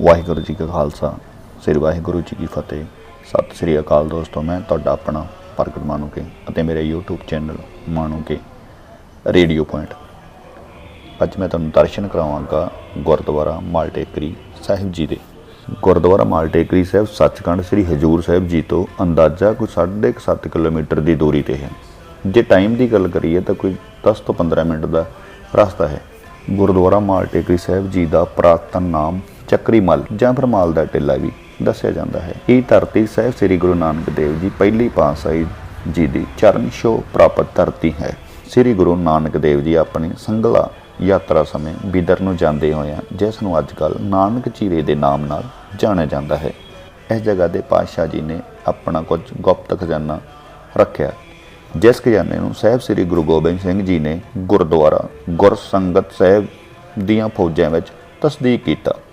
ਵਾਹਿਗੁਰੂ ਜੀ ਕਾ ਖਾਲਸਾ, ਸ੍ਰੀ ਵਾਹਿਗੁਰੂ ਜੀ ਕੀ ਫਤਿਹ। ਸਤਿ ਸ੍ਰੀ ਅਕਾਲ ਦੋਸਤੋ, ਮੈਂ ਤੁਹਾਡਾ ਆਪਣਾ ਪ੍ਰਗਟ ਮਾਨੂਕੇ ਅਤੇ ਮੇਰੇ YouTube channel Manuke radio point ਅੱਜ ਮੈਂ ਤੁਹਾਨੂੰ ਦਰਸ਼ਨ ਕਰਾਵਾਂਗਾ ਗੁਰਦੁਆਰਾ ਮਾਲਟੇਕਰੀ ਸਾਹਿਬ ਜੀ ਦੇ। ਗੁਰਦੁਆਰਾ ਮਾਲਟੇਕਰੀ ਸਾਹਿਬ ਸੱਚਖੰਡ ਸ੍ਰੀ ਹਜੂਰ ਸਾਹਿਬ ਜੀ ਤੋਂ ਅੰਦਾਜ਼ਾ ਕੋਈ 7.5 ਕਿਲੋਮੀਟਰ ਦੀ ਦੂਰੀ ਤੇ ਹੈ। ਜੇ ਟਾਈਮ ਦੀ ਗੱਲ ਕਰੀਏ ਤਾਂ ਕੋਈ 10 ਤੋਂ 15 ਮਿੰਟ ਦਾ ਰਸਤਾ ਹੈ। ਗੁਰਦੁਆਰਾ ਮਾਲਟੇਕਰੀ ਸਾਹਿਬ ਜੀ ਦਾ ਪ੍ਰਾਤਨ ਨਾਮ ਚੱਕਰੀ ਮਲ ਜਾਂ ਫਿਰ ਮਾਲ ਦਾ ਟਿੱਲਾ ਵੀ ਦੱਸਿਆ ਜਾਂਦਾ ਹੈ। ਇਹ ਧਰਤੀ ਸਾਹਿਬ ਸ੍ਰੀ ਗੁਰੂ ਨਾਨਕ ਦੇਵ ਜੀ ਪਹਿਲੀ ਪਾਤਸ਼ਾਹੀ ਜੀ ਦੀ ਚਰਨ ਛੋਹ ਪ੍ਰਾਪਤ ਧਰਤੀ ਹੈ। ਸ੍ਰੀ ਗੁਰੂ ਨਾਨਕ ਦੇਵ ਜੀ ਆਪਣੀ ਸੰਗਲਾ ਯਾਤਰਾ ਸਮੇਂ ਬਿਦਰ ਨੂੰ ਜਾਂਦੇ ਹੋਏ ਹੋਇਆਂ ਜਿਸ ਨੂੰ ਅੱਜ ਅੱਜਕੱਲ ਨਾਨਕ ਚੀਰੇ ਦੇ ਨਾਮ ਨਾਲ ਜਾਣਿਆ ਜਾਂਦਾ ਹੈ। ਇਸ ਜਗ੍ਹਾ ਦੇ ਪਾਤਸ਼ਾਹ ਜੀ ਨੇ ਆਪਣਾ ਕੁਝ ਗੁਪਤ ਖਜ਼ਾਨਾ ਰੱਖਿਆ, ਜਿਸ ਖਜ਼ਾਨੇ ਨੂੰ ਸਾਹਿਬ ਸ੍ਰੀ ਗੁਰੂ ਗੋਬਿੰਦ ਸਿੰਘ ਜੀ ਨੇ ਗੁਰਦੁਆਰਾ ਗੁਰਸੰਗਤ ਸਾਹਿਬ ਦੀਆਂ ਫੌਜਾਂ ਵਿੱਚ ਤਸਦੀਕ ਕੀਤਾ।